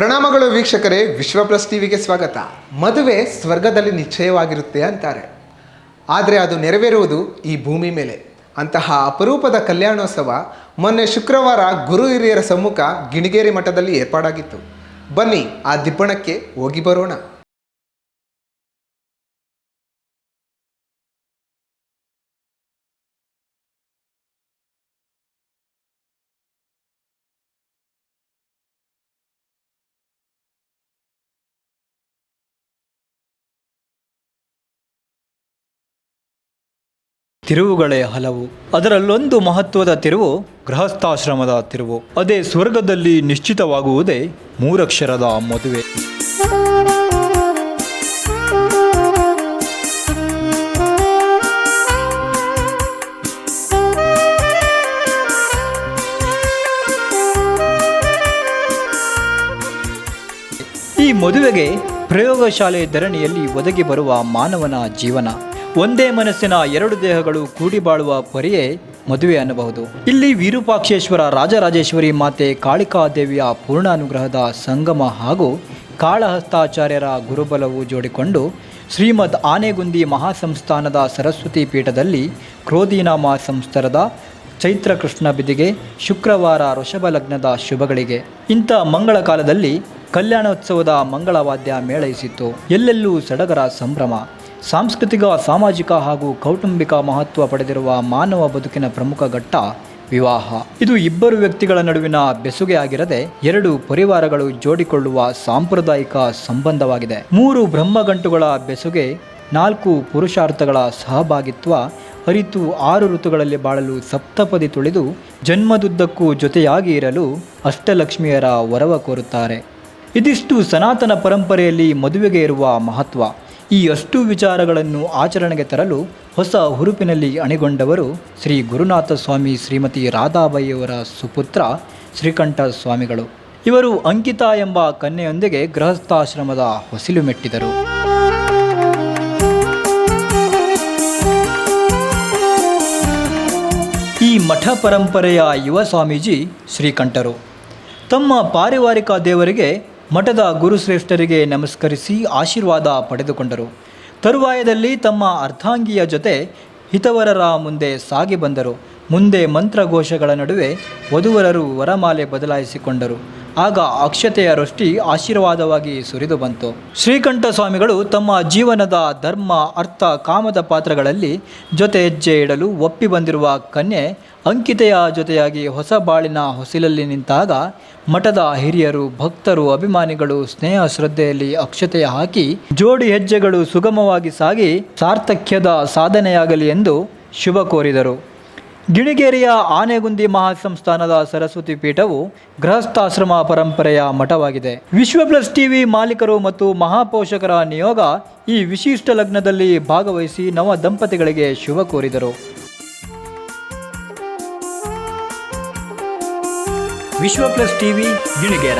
ವಂದನೆಗಳು ವೀಕ್ಷಕರೇ, ವಿಶ್ವ ಪ್ಲಸ್ ಟಿವಿಗೆ ಸ್ವಾಗತ. ಮದುವೆ ಸ್ವರ್ಗದಲ್ಲಿ ನಿಶ್ಚಯವಾಗಿರುತ್ತೆ ಅಂತಾರೆ. ಆದರೆ ಅದು ನೆರವೇರುವುದು ಈ ಭೂಮಿ ಮೇಲೆ. ಅಂತಹ ಅಪರೂಪದ ಕಲ್ಯಾಣೋತ್ಸವ ಮೊನ್ನೆ ಶುಕ್ರವಾರ ಗುರು ಹಿರಿಯರ ಸಮ್ಮುಖ ಗಿಣಿಗೇರಿ ಮಠದಲ್ಲಿ ಏರ್ಪಾಡಾಗಿತ್ತು. ಬನ್ನಿ ಆ ದಿಬ್ಬಣಕ್ಕೆ ಹೋಗಿ ಬರೋಣ. ತಿರುವುಗಳೇ ಹಲವು. ಅದರಲ್ಲೊಂದು ಮಹತ್ವದ ತಿರುವು ಗೃಹಸ್ಥಾಶ್ರಮದ ತಿರುವು. ಅದೇ ಸ್ವರ್ಗದಲ್ಲಿ ನಿಶ್ಚಿತವಾಗುವುದೇ ಮೂರಕ್ಷರದ ಮದುವೆ. ಈ ಮದುವೆಗೆ ಪ್ರಯೋಗಶಾಲೆ ಧರಣಿಯಲ್ಲಿ ಒದಗಿ ಬರುವ ಮಾನವನ ಜೀವನ. ಒಂದೇ ಮನಸ್ಸಿನ ಎರಡು ದೇಹಗಳು ಕೂಡಿ ಬಾಳುವ ಪರಿಯೇ ಮದುವೆ ಅನ್ನಬಹುದು. ಇಲ್ಲಿ ವಿರೂಪಾಕ್ಷೇಶ್ವರ ರಾಜರಾಜೇಶ್ವರಿ ಮಾತೆ ಕಾಳಿಕಾದೇವಿಯ ಪೂರ್ಣಾನುಗ್ರಹದ ಸಂಗಮ ಹಾಗೂ ಕಾಳಹಸ್ತಾಚಾರ್ಯರ ಗುರುಬಲವು ಜೋಡಿಕೊಂಡು ಶ್ರೀಮದ್ ಆನೆಗುಂದಿ ಮಹಾಸಂಸ್ಥಾನದ ಸರಸ್ವತಿ ಪೀಠದಲ್ಲಿ ಕ್ರೋಧಿನಾಮ ಸಂಸ್ಥರದ ಚೈತ್ರ ಕೃಷ್ಣ ಬಿದಿಗೆ ಶುಕ್ರವಾರ ಋಷಭ ಲಗ್ನದ ಶುಭಗಳಿಗೆ. ಇಂಥ ಮಂಗಳ ಕಾಲದಲ್ಲಿ ಕಲ್ಯಾಣೋತ್ಸವದ ಮಂಗಳವಾದ್ಯ ಮೇಳೈಸಿತ್ತು. ಎಲ್ಲೆಲ್ಲೂ ಸಡಗರ ಸಂಭ್ರಮ. ಸಾಂಸ್ಕೃತಿಕ, ಸಾಮಾಜಿಕ ಹಾಗೂ ಕೌಟುಂಬಿಕ ಮಹತ್ವ ಪಡೆದಿರುವ ಮಾನವ ಬದುಕಿನ ಪ್ರಮುಖ ಘಟ್ಟ ವಿವಾಹ. ಇದು ಇಬ್ಬರು ವ್ಯಕ್ತಿಗಳ ನಡುವಿನ ಬೆಸುಗೆಯಾಗಿರದೆ ಎರಡು ಪರಿವಾರಗಳು ಜೋಡಿಕೊಳ್ಳುವ ಸಾಂಪ್ರದಾಯಿಕ ಸಂಬಂಧವಾಗಿದೆ. ಮೂರು ಬ್ರಹ್ಮಗಂಟುಗಳ ಬೆಸುಗೆ, ನಾಲ್ಕು ಪುರುಷಾರ್ಥಗಳ ಸಹಭಾಗಿತ್ವ ಅರಿತು ಆರು ಋತುಗಳಲ್ಲಿ ಬಾಳಲು ಸಪ್ತಪದಿ ತುಳಿದು ಜನ್ಮದುದ್ದಕ್ಕೂ ಜೊತೆಯಾಗಿ ಇರಲು ಅಷ್ಟಲಕ್ಷ್ಮಿಯರ ವರವ ಕೋರುತ್ತಾರೆ. ಇದಿಷ್ಟು ಸನಾತನ ಪರಂಪರೆಯಲ್ಲಿ ಮದುವೆಗೆ ಇರುವ ಮಹತ್ವ. ಈ ಅಷ್ಟು ವಿಚಾರಗಳನ್ನು ಆಚರಣೆಗೆ ತರಲು ಹೊಸ ಹುರುಪಿನಲ್ಲಿ ಅಣಿಗೊಂಡವರು ಶ್ರೀ ಗುರುನಾಥ ಸ್ವಾಮಿ ಶ್ರೀಮತಿ ರಾಧಾಬಾಯಿಯವರ ಸುಪುತ್ರ ಶ್ರೀಕಂಠ ಸ್ವಾಮಿಗಳು. ಇವರು ಅಂಕಿತಾ ಎಂಬ ಕನ್ಯೆಯೊಂದಿಗೆ ಗೃಹಸ್ಥಾಶ್ರಮದ ಹೊಸಿಲು ಮೆಟ್ಟಿದರು. ಈ ಮಠ ಪರಂಪರೆಯ ಯುವ ಸ್ವಾಮೀಜಿ ಶ್ರೀಕಂಠರು. ತಮ್ಮ ಪಾರಿವಾರಿಕ ದೇವರಿಗೆ ಮಠದ ಗುರುಶ್ರೇಷ್ಠರಿಗೆ ನಮಸ್ಕರಿಸಿ ಆಶೀರ್ವಾದ ಪಡೆದುಕೊಂಡರು. ತರುವಾಯದಲ್ಲಿ ತಮ್ಮ ಅರ್ಧಾಂಗಿಯ ಜೊತೆ ಹಿತವರರ ಮುಂದೆ ಸಾಗಿ ಬಂದರು. ಮುಂದೆ ಮಂತ್ರಘೋಷಗಳ ನಡುವೆ ವಧುವರರು ವರಮಾಲೆ ಬದಲಾಯಿಸಿಕೊಂಡರು. ಆಗ ಅಕ್ಷತೆಯ ರೊಷ್ಟಿ ಆಶೀರ್ವಾದವಾಗಿ ಸುರಿದು ಬಂತು. ಶ್ರೀಕಂಠ ಸ್ವಾಮಿಗಳು ತಮ್ಮ ಜೀವನದ ಧರ್ಮ, ಅರ್ಥ, ಕಾಮದ ಪಾತ್ರಗಳಲ್ಲಿ ಜೊತೆ ಹೆಜ್ಜೆ ಇಡಲು ಒಪ್ಪಿ ಬಂದಿರುವ ಕನ್ಯೆ ಅಂಕಿತೆಯ ಜೊತೆಯಾಗಿ ಹೊಸ ಬಾಳಿನ ಹೊಸಿಲಲ್ಲಿ ನಿಂತಾಗ ಮಠದ ಹಿರಿಯರು, ಭಕ್ತರು, ಅಭಿಮಾನಿಗಳು ಸ್ನೇಹ ಶ್ರದ್ಧೆಯಲ್ಲಿ ಅಕ್ಷತೆಯ ಹಾಕಿ ಜೋಡಿ ಹೆಜ್ಜೆಗಳು ಸುಗಮವಾಗಿ ಸಾಗಿ ಸಾರ್ಥಕ್ಯದ ಸಾಧನೆಯಾಗಲಿ ಎಂದು ಶುಭ ಕೋರಿದರು. ಗಿಣಿಗೇರಿಯ ಆನೆಗುಂದಿ ಮಹಾಸಂಸ್ಥಾನದ ಸರಸ್ವತಿ ಪೀಠವು ಗೃಹಸ್ಥಾಶ್ರಮ ಪರಂಪರೆಯ ಮಠವಾಗಿದೆ. ವಿಶ್ವ ಪ್ಲಸ್ ಟಿವಿ ಮಾಲೀಕರು ಮತ್ತು ಮಹಾಪೋಷಕರ ನಿಯೋಗ ಈ ವಿಶಿಷ್ಟ ಲಗ್ನದಲ್ಲಿ ಭಾಗವಹಿಸಿ ನವ ದಂಪತಿಗಳಿಗೆ ಶುಭ ಕೋರಿದರು. ವಿಶ್ವ ಪ್ಲಸ್ ಟಿವಿ, ಗಿಣಿಗೇರ.